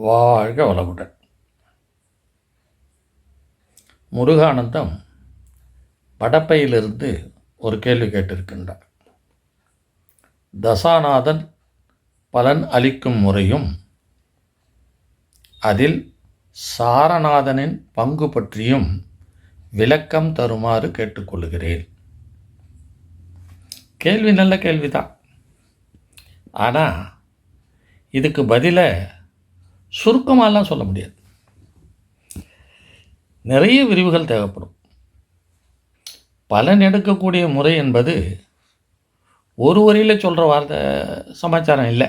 வாழ்க வளமுடன். முருகானந்தம் படப்பையிலிருந்து ஒரு கேள்வி கேட்டிருக்கின்றார். தசாநாதன் பலன் அளிக்கும் முறையும் அதில் சாரநாதனின் பங்கு பற்றியும் விளக்கம் தருமாறு கேட்டுக்கொள்கிறேன். கேள்வி நல்ல கேள்விதான். ஆனால் இதுக்கு பதிலை சுருக்கமாகலாம் சொல்ல முடியாது. நிறைய விரிவுகள் தேவைப்படும். பலன் எடுக்கக்கூடிய முறை என்பது ஒரு வரியில் சொல்கிற வார்த்தை சமாச்சாரம் இல்லை.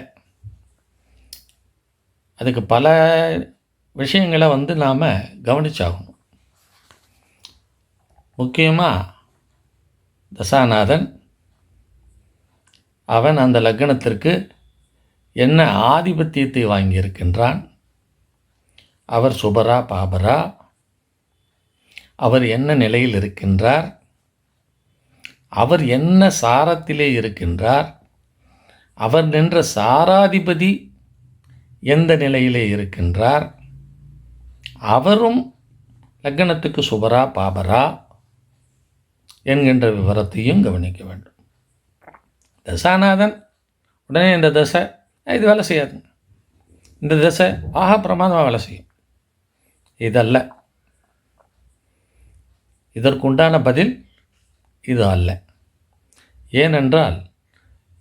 அதுக்கு பல விஷயங்களை வந்து நாம் கவனிச்சாகணும். முக்கியமாக தசாநாதன் அவன் அந்த லக்னத்திற்கு என்ன ஆதிபத்தியத்தை வாங்கியிருக்கின்றான்? அவர் சுபரா பாபரா? அவர் என்ன நிலையில் இருக்கின்றார்? அவர் என்ன சாரத்திலே இருக்கின்றார்? அவர் நின்ற சாராதிபதி எந்த நிலையிலே இருக்கின்றார்? அவரும் லக்னத்துக்கு சுபரா பாபரா என்கின்ற விவரத்தையும் கவனிக்க வேண்டும். தசாநாதன் உடனே இந்த தசை இது வேலை செய்யாது. இந்த தசை ஆஹா பிரமாதமாக வேலை செய்யும். இதல்ல. இதற்குண்டான பதில் இது அல்ல. ஏனென்றால்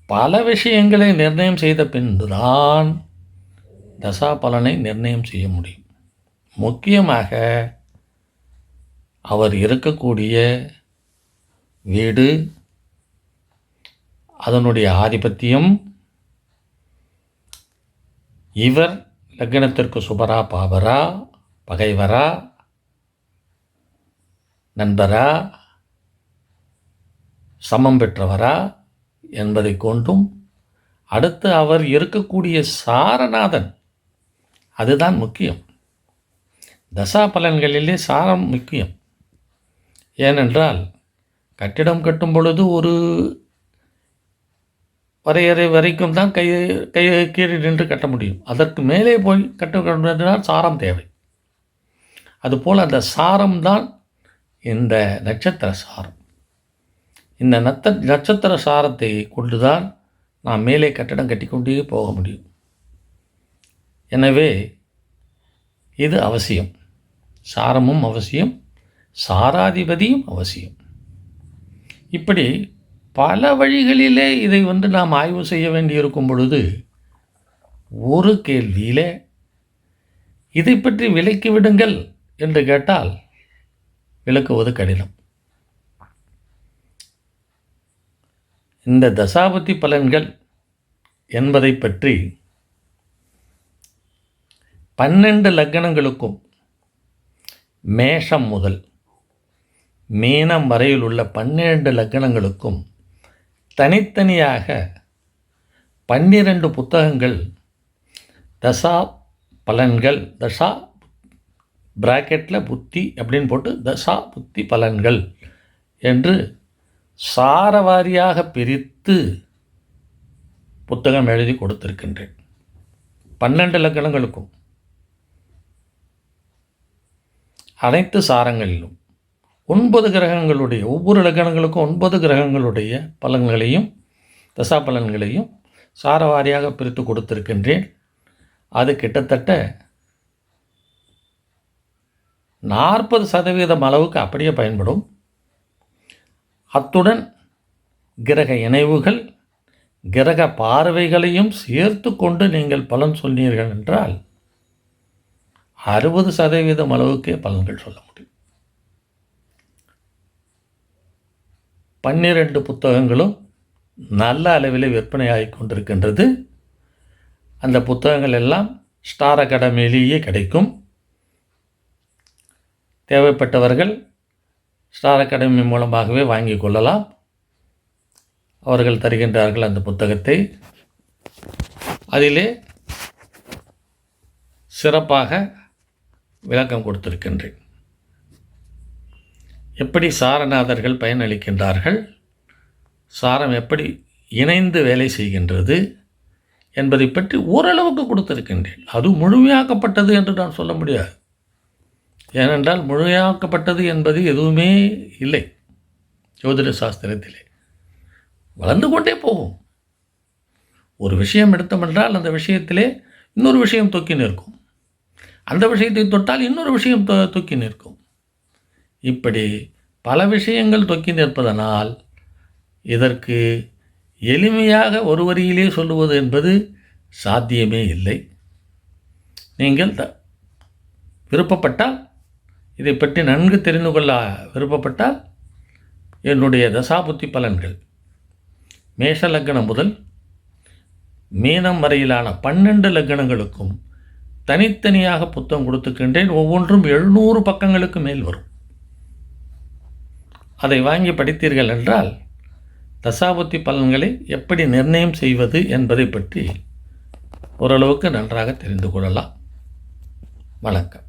பல விஷயங்களை நிர்ணயம் செய்த பின்புதான் தசா பலனை நிர்ணயம் செய்ய முடியும். முக்கியமாக அவர் இருக்கக்கூடிய வீடு அதனுடைய ஆதிபத்தியம் இவர் லக்னத்திற்கு சுபரா பாபரா பகைவரா நண்பரா சமம் பெற்றவரா என்பதை கொண்டும் அடுத்து அவர் இருக்கக்கூடிய சாரநாதன். அதுதான் முக்கியம். தசா பலன்களிலே சாரம் முக்கியம். ஏனென்றால் கட்டிடம் கட்டும் பொழுது ஒரு வரையறை வரைக்கும் தான் கை கை கீழே நின்று கட்ட முடியும். அதற்கு மேலே போய் கட்ட கட்டினால் சாரம் தேவை. அதுபோல் அந்த சாரம் தான் இந்த நட்சத்திர சாரம். இந்த நத்த நட்சத்திர சாரத்தை கொண்டு தான் நாம் மேலே கட்டடம் கட்டிக்கொண்டே போக முடியும். எனவே இது அவசியம். சாரமும் அவசியம் சாராதிபதியும் அவசியம். இப்படி பல வழிகளிலே இதை வந்து நாம் ஆய்வு செய்ய வேண்டியிருக்கும் பொழுது ஒரு கேள்வியிலே இதை பற்றி விலக்கி விடுங்கள். என்று கேட்டால் விளக்குவது கடினம். இந்த தசாபதி பலன்கள் என்பதை பற்றி பன்னெண்டு லக்கணங்களுக்கும் மேஷம் முதல் மீனம் வரையில் உள்ள பன்னிரண்டு லக்கணங்களுக்கும் தனித்தனியாக பன்னிரண்டு புத்தகங்கள் தசா பலன்கள் தசா பிராக்கெட்டில் புத்தி அப்படின்னு போட்டு தசா புத்தி பலன்கள் என்று சாரவாரியாக பிரித்து புத்தகம் எழுதி கொடுத்திருக்கின்றேன். பன்னெண்டு லக்கணங்களுக்கும் அனைத்து சாரங்களிலும் ஒன்பது கிரகங்களுடைய ஒவ்வொரு லக்கணங்களுக்கும் ஒன்பது கிரகங்களுடைய பலன்களையும் தசா பலன்களையும் சாரவாரியாக பிரித்து கொடுத்திருக்கின்றேன். அது கிட்டத்தட்ட நாற்பது சதவீதம் அளவுக்கு அப்படியே பயன்படும். அத்துடன் கிரக இணைவுகள் கிரக பார்வைகளையும் சேர்த்து கொண்டு நீங்கள் பலன் சொன்னீர்கள் என்றால் அறுபது சதவீதம் அளவுக்கே பலன்கள் சொல்ல முடியும். பன்னிரண்டு புத்தகங்களும் நல்ல அளவில் விற்பனையாகி கொண்டிருக்கின்றது. அந்த புத்தகங்கள் எல்லாம் ஸ்டார் அகாடமியிலேயே கிடைக்கும். தேவைப்பட்டவர்கள் ஸ்டார் அகாடமி மூலமாகவே வாங்கி கொள்ளலாம். அவர்கள் தருகின்றார்கள் அந்த புத்தகத்தை. அதிலே சிறப்பாக விளக்கம் கொடுத்திருக்கின்றேன். எப்படி சாரநாதர்கள் பயனளிக்கின்றார்கள்? சாரம் எப்படி இணைந்து வேலை செய்கின்றது? என்பதை பற்றி ஓரளவுக்கு கொடுத்திருக்கின்றேன். அது முழுமையாக்கப்பட்டது என்று நான் சொல்ல முடியாது. ஏனென்றால் முழுமையாக்கப்பட்டது என்பது எதுவுமே இல்லை. ஜோதிட சாஸ்திரத்திலே. வளர்ந்து கொண்டே போகும். ஒரு விஷயம் எடுத்தோமென்றால் அந்த விஷயத்திலே இன்னொரு விஷயம் தொக்கி நிற்கும். அந்த விஷயத்தை தொட்டால் இன்னொரு விஷயம் தொ தொக்கி நிற்கும். இப்படி பல விஷயங்கள் தொக்கி நிற்பதனால் இதற்கு எளிமையாக ஒரு வரியிலே சொல்லுவது என்பது சாத்தியமே இல்லை. நீங்கள் த விருப்பப்பட்டால் இதை பற்றி நன்கு தெரிந்து கொள்ள விருப்பப்பட்டால் என்னுடைய தசாபுத்தி பலன்கள். மேஷ லக்னம் முதல் மீனம் வரையிலான பன்னெண்டு லக்னங்களுக்கும் தனித்தனியாக புத்தகம் கொடுத்துக்கின்றேன். ஒவ்வொன்றும் எழுநூறு பக்கங்களுக்கு மேல் வரும். அதை வாங்கி படித்தீர்கள் என்றால் தசாபுத்தி பலன்களை எப்படி நிர்ணயம் செய்வது என்பதை பற்றி ஓரளவுக்கு நன்றாக தெரிந்து கொள்ளலாம். வணக்கம்.